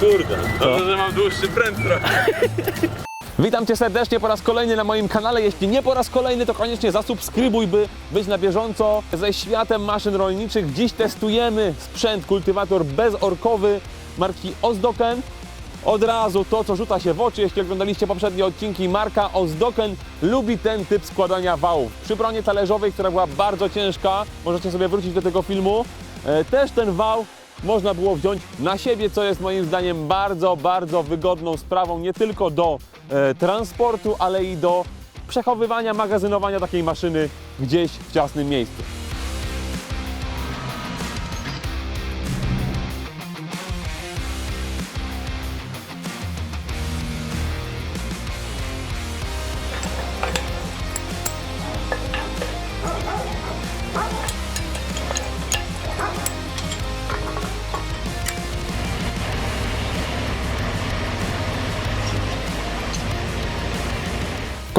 Kurde, dobrze, że mam dłuższy pręt trochę. Witam Cię serdecznie po raz kolejny na moim kanale. Jeśli nie po raz kolejny, to koniecznie zasubskrybuj, by być na bieżąco ze światem maszyn rolniczych. Dziś testujemy sprzęt kultywator bezorkowy marki Ozdoken. Od razu to, co rzuca się w oczy, jeśli oglądaliście poprzednie odcinki, marka Ozdoken lubi ten typ składania wałów. Przy bronie talerzowej, która była bardzo ciężka, możecie sobie wrócić do tego filmu, e, też ten wał można było wziąć na siebie, co jest moim zdaniem bardzo, bardzo wygodną sprawą, nie tylko do e, transportu, ale i do przechowywania, magazynowania takiej maszyny gdzieś w ciasnym miejscu.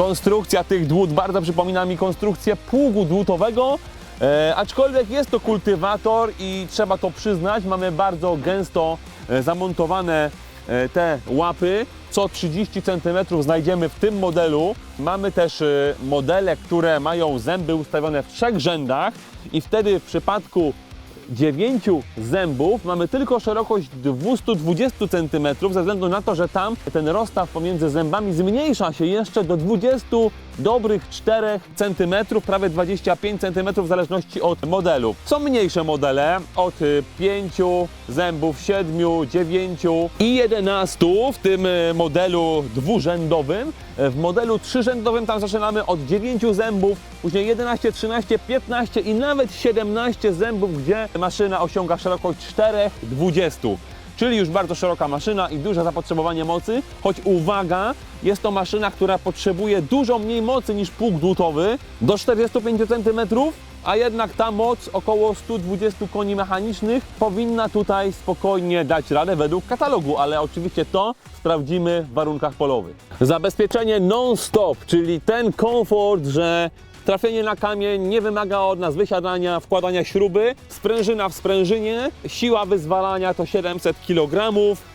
Konstrukcja tych dłut bardzo przypomina mi konstrukcję pługu dłutowego, e, aczkolwiek jest to kultywator i trzeba to przyznać, mamy bardzo gęsto e, zamontowane e, te łapy. Co 30 cm znajdziemy w tym modelu. Mamy też e, modele, które mają zęby ustawione w trzech rzędach i wtedy w przypadku 9 zębów. Mamy tylko szerokość 220 cm, ze względu na to, że tam ten rozstaw pomiędzy zębami zmniejsza się jeszcze do 20 dobrych 4 cm, prawie 25 cm w zależności od modelu. Są mniejsze modele od 5 zębów, 7, 9 i 11 w tym e, modelu dwurzędowym. E, W modelu trzyrzędowym tam zaczynamy od 9 zębów, później 11, 13, 15 i nawet 17 zębów, gdzie maszyna osiąga szerokość 4, 20. Czyli już bardzo szeroka maszyna i duże zapotrzebowanie mocy, choć uwaga, jest to maszyna, która potrzebuje dużo mniej mocy niż pług dłutowy, do 45 cm, a jednak ta moc około 120 koni mechanicznych powinna tutaj spokojnie dać radę według katalogu, ale oczywiście to sprawdzimy w warunkach polowych. Zabezpieczenie non-stop, czyli ten komfort, że Trafienie na kamień nie wymaga od nas wysiadania, wkładania śruby. Sprężyna w sprężynie, siła wyzwalania to 700 kg.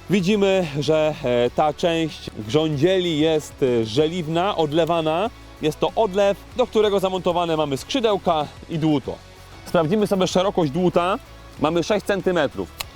Widzimy, że e, ta część grządzieli jest e, żeliwna, odlewana. Jest to odlew, do którego zamontowane mamy skrzydełka i dłuto. Sprawdzimy sobie szerokość dłuta. Mamy 6 cm.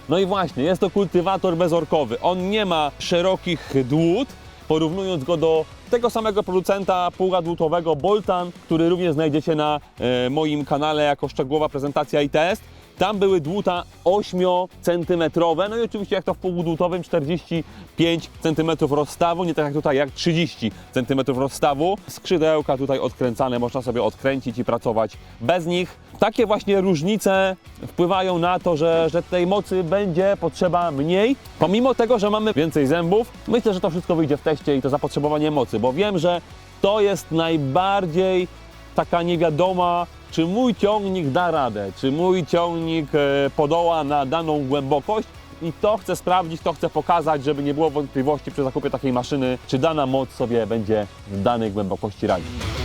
No i właśnie, jest to kultywator bezorkowy. On nie ma szerokich dłut, porównując go do tego samego producenta pługa dłutowego Boltan, który również znajdziecie na e, moim kanale jako szczegółowa prezentacja i test. Tam były dłuta 8 cm, no i oczywiście jak to w pługu dłutowym 45 cm rozstawu, nie tak jak tutaj, jak 30 cm rozstawu. Skrzydełka tutaj odkręcane, można sobie odkręcić i pracować bez nich. Takie właśnie różnice wpływają na to, że, że tej mocy będzie potrzeba mniej. Pomimo tego, że mamy więcej zębów, myślę, że to wszystko wyjdzie w teście i to zapotrzebowanie mocy, bo wiem, że to jest najbardziej taka niewiadoma, czy mój ciągnik da radę, czy mój ciągnik e, podoła na daną głębokość. I to chcę sprawdzić, to chcę pokazać, żeby nie było wątpliwości przy zakupie takiej maszyny, czy dana moc sobie będzie w danej głębokości radzić.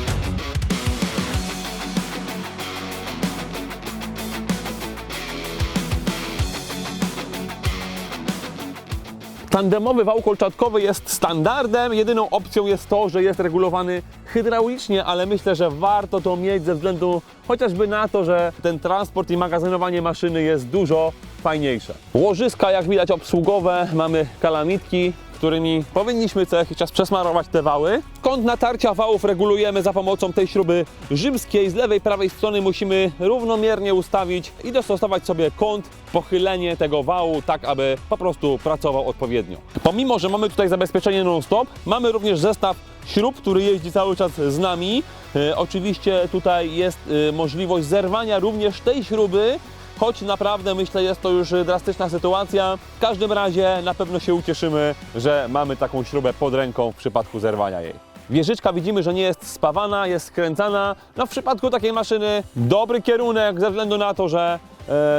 Tandemowy wał kolczatkowy jest standardem. Jedyną opcją jest to, że jest regulowany hydraulicznie, ale myślę, że warto to mieć ze względu chociażby na to, że ten transport i magazynowanie maszyny jest dużo fajniejsze. Łożyska, jak widać, obsługowe. Mamy kalamitki, którymi powinniśmy co jakiś czas przesmarować te wały. Kąt natarcia wałów regulujemy za pomocą tej śruby rzymskiej. Z lewej, prawej strony musimy równomiernie ustawić i dostosować sobie kąt, pochylenie tego wału, tak aby po prostu pracował odpowiednio. Pomimo, że mamy tutaj zabezpieczenie non-stop, mamy również zestaw śrub, który jeździ cały czas z nami. E, oczywiście tutaj jest e, możliwość zerwania również tej śruby, choć naprawdę myślę jest to już drastyczna sytuacja. W każdym razie na pewno się ucieszymy, że mamy taką śrubę pod ręką w przypadku zerwania jej. Wieżyczka widzimy, że nie jest spawana, jest skręcana. No w przypadku takiej maszyny dobry kierunek ze względu na to, że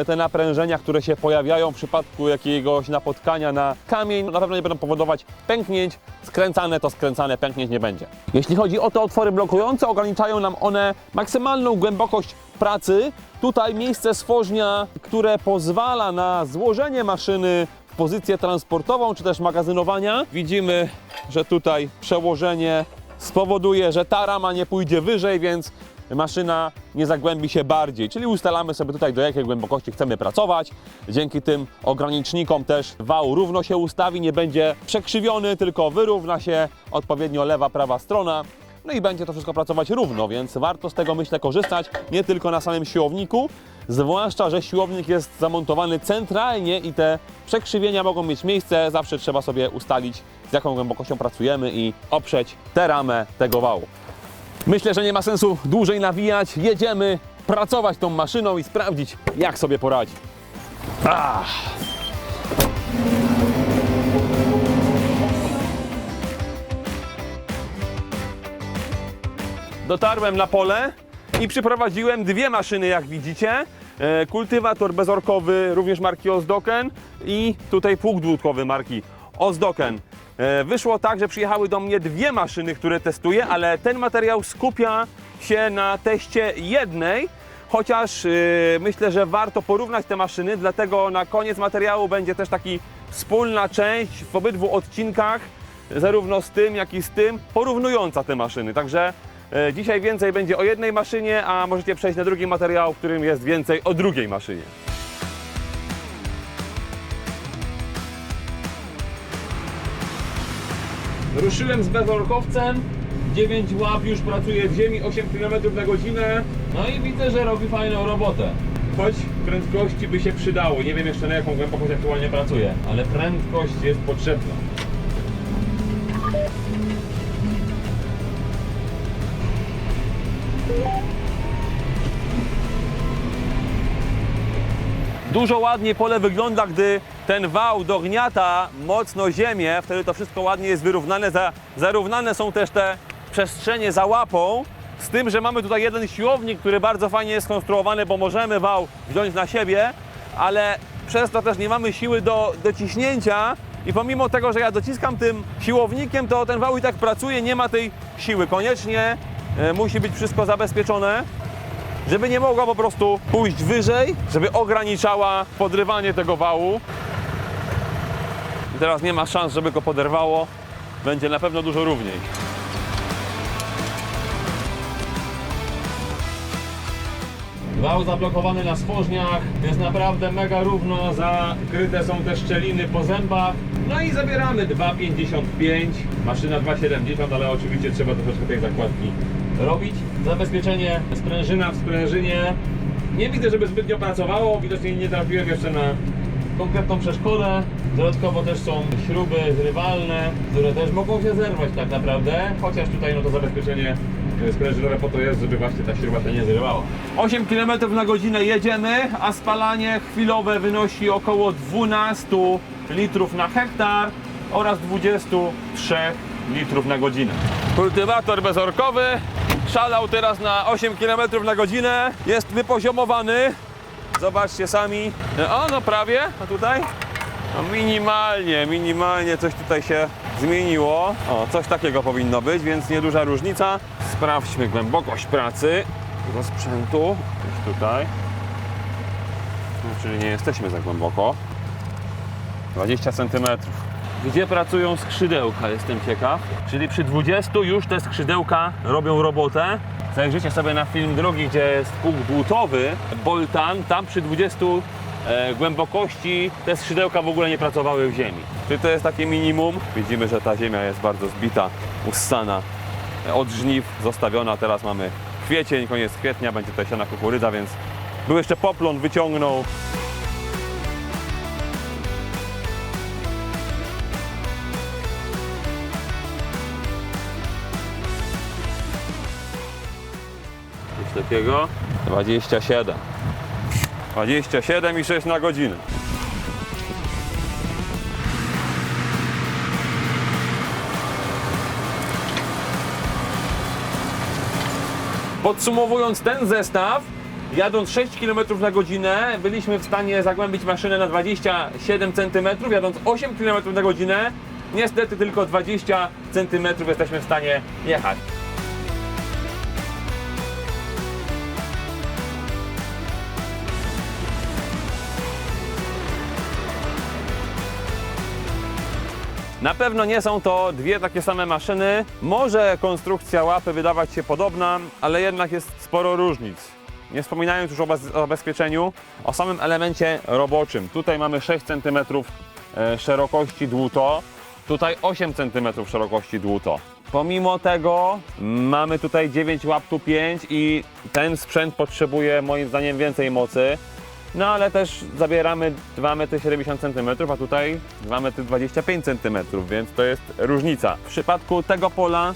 te naprężenia, które się pojawiają w przypadku jakiegoś napotkania na kamień, na pewno nie będą powodować pęknięć. Skręcane to skręcane, pęknięć nie będzie. Jeśli chodzi o te otwory blokujące, ograniczają nam one maksymalną głębokość pracy. Tutaj miejsce stworznia, które pozwala na złożenie maszyny w pozycję transportową czy też magazynowania. Widzimy, że tutaj przełożenie spowoduje, że ta rama nie pójdzie wyżej, więc maszyna nie zagłębi się bardziej. Czyli ustalamy sobie tutaj, do jakiej głębokości chcemy pracować. Dzięki tym ogranicznikom też wał równo się ustawi, nie będzie przekrzywiony, tylko wyrówna się odpowiednio lewa, prawa strona. No i będzie to wszystko pracować równo, więc warto z tego myślę korzystać nie tylko na samym siłowniku, zwłaszcza, że siłownik jest zamontowany centralnie i te przekrzywienia mogą mieć miejsce. Zawsze trzeba sobie ustalić, z jaką głębokością pracujemy i oprzeć tę ramę tego wału. Myślę, że nie ma sensu dłużej nawijać. Jedziemy pracować tą maszyną i sprawdzić, jak sobie poradzi. Ah. Dotarłem na pole i przyprowadziłem dwie maszyny, jak widzicie. E, Kultywator bezorkowy, również marki Ozdoken i tutaj pług dwutkowy marki Ozdoken. E, Wyszło tak, że przyjechały do mnie dwie maszyny, które testuję, ale ten materiał skupia się na teście jednej, chociaż e, myślę, że warto porównać te maszyny, dlatego na koniec materiału będzie też taki wspólna część w obydwu odcinkach, zarówno z tym, jak i z tym, porównująca te maszyny. Także e, dzisiaj więcej będzie o jednej maszynie, a możecie przejść na drugi materiał, w którym jest więcej o drugiej maszynie. Ruszyłem z bezorkowcem, 9 łap już pracuje w ziemi, 8 km na godzinę. No i widzę, że robi fajną robotę. Choć prędkości by się przydało. Nie wiem jeszcze na jaką głębokość aktualnie pracuje, ale prędkość jest potrzebna. Dużo ładniej pole wygląda, gdy ten wał dogniata mocno ziemię, wtedy to wszystko ładnie jest wyrównane. Za, zarównane są też te przestrzenie za łapą, z tym, że mamy tutaj jeden siłownik, który bardzo fajnie jest skonstruowany, bo możemy wał wziąć na siebie, ale przez to też nie mamy siły do, do ciśnięcia i pomimo tego, że ja dociskam tym siłownikiem, to ten wał i tak pracuje, nie ma tej siły. Koniecznie e, musi być wszystko zabezpieczone żeby nie mogła po prostu pójść wyżej, żeby ograniczała podrywanie tego wału. Teraz nie ma szans, żeby go poderwało. Będzie na pewno dużo równiej. Wał zablokowany na spożniach, jest naprawdę mega równo, zakryte są te szczeliny po zębach. No i zabieramy 2,55, maszyna 2,70, ale oczywiście trzeba troszeczkę tej zakładki robić. Zabezpieczenie sprężyna w sprężynie. Nie widzę, żeby zbytnio pracowało, widocznie nie trafiłem jeszcze na konkretną przeszkodę. Dodatkowo też są śruby zrywalne, które też mogą się zerwać tak naprawdę, chociaż tutaj no to zabezpieczenie sprężynowe po to jest, żeby właśnie ta śruba się nie zrywała. 8 km na godzinę jedziemy, a spalanie chwilowe wynosi około 12 litrów na hektar oraz 23 litrów na godzinę. Kultywator bezorkowy szalał teraz na 8 km na godzinę, jest wypoziomowany. Zobaczcie sami. O, no prawie, a tutaj? No minimalnie, minimalnie coś tutaj się zmieniło. O, coś takiego powinno być, więc nieduża różnica. Sprawdźmy głębokość pracy tego sprzętu. Gdzieś tutaj. No, czyli nie jesteśmy za głęboko. 20 cm. Gdzie pracują skrzydełka, jestem ciekaw. Czyli przy 20 już te skrzydełka robią robotę. Zajrzyjcie sobie na film drugi, gdzie jest pług dłutowy, Boltan, tam przy 20 e, głębokości te skrzydełka w ogóle nie pracowały w ziemi. Czyli to jest takie minimum. Widzimy, że ta ziemia jest bardzo zbita, ussana e, od żniw, zostawiona. Teraz mamy kwiecień, koniec kwietnia, będzie tutaj siana kukurydza, więc był jeszcze poplon, wyciągnął. Takiego. 27. 27 i 6 na godzinę. Podsumowując ten zestaw, jadąc 6 km na godzinę, byliśmy w stanie zagłębić maszynę na 27 cm, jadąc 8 km na godzinę, niestety tylko 20 cm jesteśmy w stanie jechać. Na pewno nie są to dwie takie same maszyny. Może konstrukcja łapy wydawać się podobna, ale jednak jest sporo różnic. Nie wspominając już o bez- o zabezpieczeniu, o samym elemencie roboczym. Tutaj mamy 6 cm e, szerokości dłuto, tutaj 8 cm szerokości dłuto. Pomimo tego mamy tutaj 9 łap tu 5 i ten sprzęt potrzebuje moim zdaniem więcej mocy. No ale też zabieramy 2,70 cm, a tutaj 2,25 cm, więc to jest różnica. W przypadku tego pola,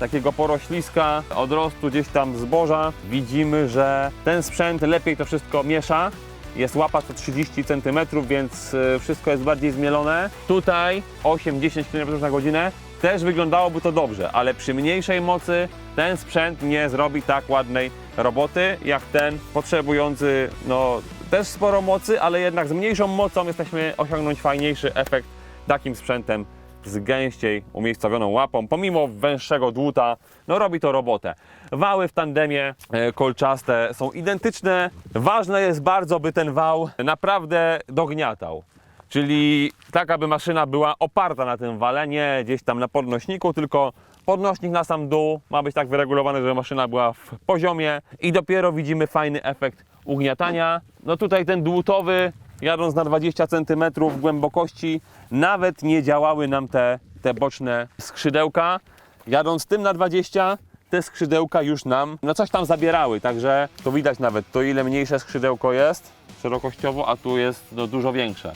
takiego porośliska, odrostu gdzieś tam zboża, widzimy, że ten sprzęt lepiej to wszystko miesza. Jest łapa co 30 cm, więc y, wszystko jest bardziej zmielone. Tutaj 8-10 km na godzinę też wyglądałoby to dobrze, ale przy mniejszej mocy ten sprzęt nie zrobi tak ładnej roboty jak ten potrzebujący no, też sporo mocy, ale jednak z mniejszą mocą jesteśmy osiągnąć fajniejszy efekt takim sprzętem z gęściej umiejscowioną łapą, pomimo węższego dłuta, no robi to robotę. Wały w tandemie e, kolczaste są identyczne. Ważne jest bardzo, by ten wał naprawdę dogniatał. Czyli tak, aby maszyna była oparta na tym wale, nie gdzieś tam na podnośniku, tylko podnośnik na sam dół ma być tak wyregulowany, żeby maszyna była w poziomie i dopiero widzimy fajny efekt ugniatania. No tutaj ten dłutowy, jadąc na 20 cm głębokości, nawet nie działały nam te, te boczne skrzydełka. Jadąc tym na 20, te skrzydełka już nam no coś tam zabierały, także to widać nawet to ile mniejsze skrzydełko jest szerokościowo, a tu jest no, dużo większe.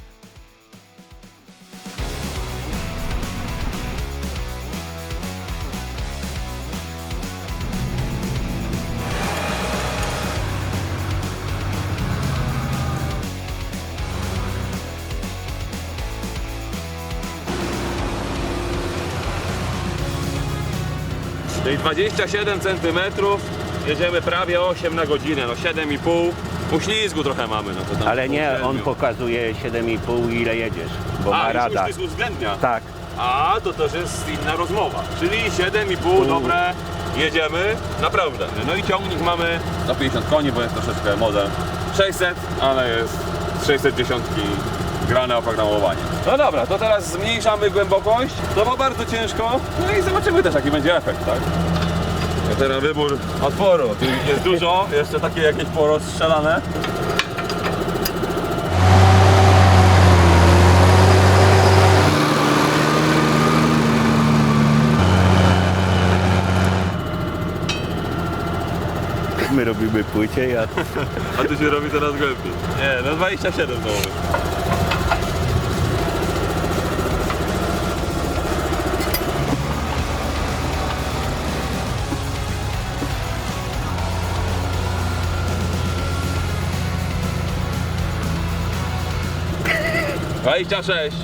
Czyli 27 cm, jedziemy prawie 8 na godzinę, no 7,5. Uślizgu trochę mamy, no to tam Ale nie, on pokazuje 7,5 ile jedziesz, bo A, ma już radar. uślizg uwzględnia. Tak, A, to też jest inna rozmowa. Czyli 7,5, dobre, jedziemy, naprawdę. No i ciągnik mamy na 50 koni, bo jest troszeczkę model 600, ale jest z 610 grane oprogramowanie. No dobra, to teraz zmniejszamy głębokość, no bo bardzo ciężko, no i zobaczymy też jaki będzie efekt, tak? Ja teraz wybór otworu, tu jest dużo, jeszcze takie jakieś porozstrzelane. my robimy płycie, a A tu się robi coraz głębiej. Nie, no 27 znowu. Dwadzieścia sześć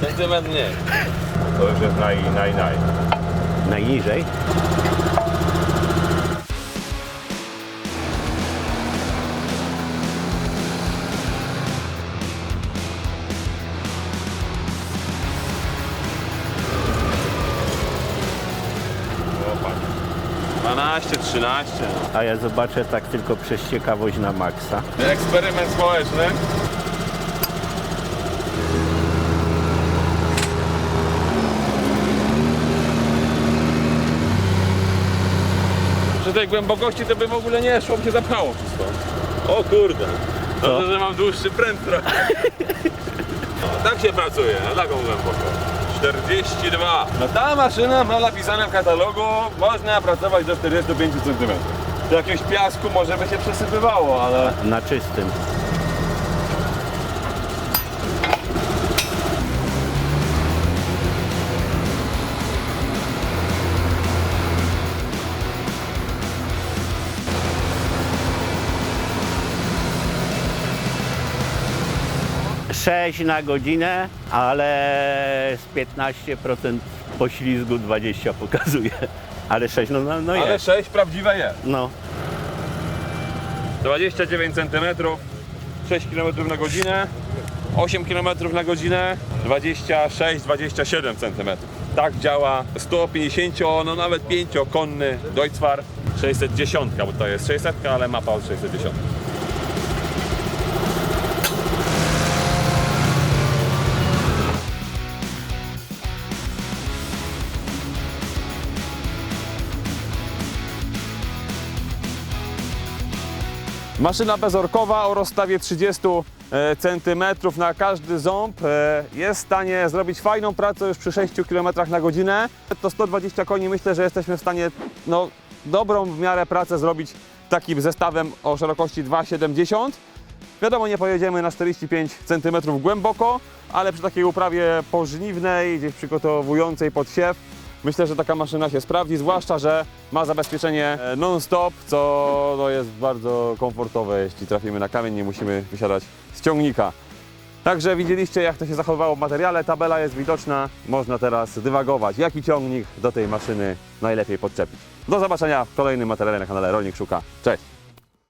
centymetr mniej. To już jest naj, naj, naj. najniżej. O, panie. 12, 13. A ja zobaczę tak tylko przez ciekawość na maksa. Eksperyment społeczny. Tej głębokości to by w ogóle nie szło, by się zapchało wszystko. O kurde. Dobrze, że mam dłuższy pręt trochę. No, tak się pracuje, na taką głębokość. 42. No ta maszyna ma napisane w katalogu, można pracować do 45 cm. Do jakiegoś piasku może by się przesypywało, ale Na czystym. Sześć na godzinę, ale z 15% poślizgu 20 pokazuje. Ale 6, no, no, no Ale jest. 6 prawdziwe jest. No. 29 cm, 6 km na godzinę, 8 km na godzinę, 26-27 cm. Tak działa 150, no nawet 5-konny Deutzfahr 610, bo to jest 600, ale mapa od 610. Maszyna bezorkowa o rozstawie 30 cm na każdy ząb e, jest w stanie zrobić fajną pracę już przy 6 km na godzinę. To 120 koni myślę, że jesteśmy w stanie no, dobrą w miarę pracę zrobić takim zestawem o szerokości 2,70 Wiadomo, nie pojedziemy na 45 cm głęboko, ale przy takiej uprawie pożniwnej, gdzieś przygotowującej pod siew, myślę, że taka maszyna się sprawdzi, zwłaszcza, że ma zabezpieczenie e, non-stop, co no, jest bardzo komfortowe, jeśli trafimy na kamień, nie musimy wysiadać z ciągnika. Także widzieliście, jak to się zachowywało w materiale, tabela jest widoczna, można teraz dywagować, jaki ciągnik do tej maszyny najlepiej podczepić. Do zobaczenia w kolejnym materiale na kanale Rolnik Szuka. Cześć!